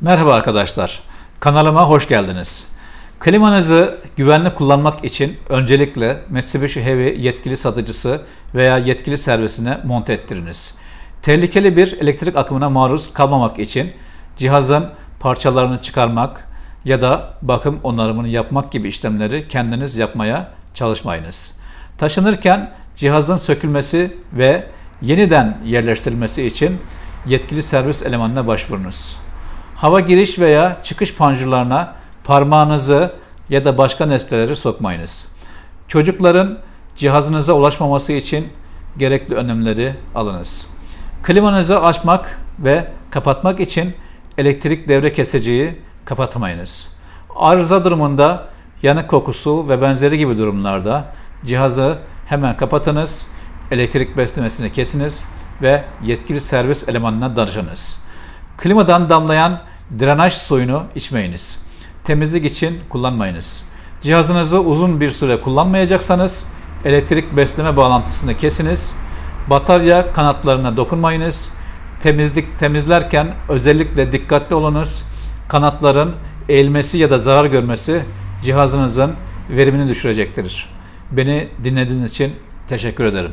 Merhaba arkadaşlar. Kanalıma hoş geldiniz. Klimanızı güvenli kullanmak için öncelikle Mitsubishi Heavy yetkili satıcısı veya yetkili servisine monte ettiriniz. Tehlikeli bir elektrik akımına maruz kalmamak için cihazın parçalarını çıkarmak ya da bakım onarımını yapmak gibi işlemleri kendiniz yapmaya çalışmayınız. Taşınırken cihazın sökülmesi ve yeniden yerleştirilmesi için yetkili servis elemanına başvurunuz. Hava giriş veya çıkış panjurlarına parmağınızı ya da başka nesneleri sokmayınız. Çocukların cihazınıza ulaşmaması için gerekli önlemleri alınız. Klimanızı açmak ve kapatmak için elektrik devre kesiciyi kapatmayınız. Arıza durumunda yanık kokusu ve benzeri gibi durumlarda cihazı hemen kapatınız, elektrik beslemesini kesiniz ve yetkili servis elemanına danışınız. Klimadan damlayan drenaj suyunu içmeyiniz. Temizlik için kullanmayınız. Cihazınızı uzun bir süre kullanmayacaksanız elektrik besleme bağlantısını kesiniz. Batarya kanatlarına dokunmayınız. Temizlik temizlerken özellikle dikkatli olunuz. Kanatların eğilmesi ya da zarar görmesi cihazınızın verimini düşürecektir. Beni dinlediğiniz için teşekkür ederim.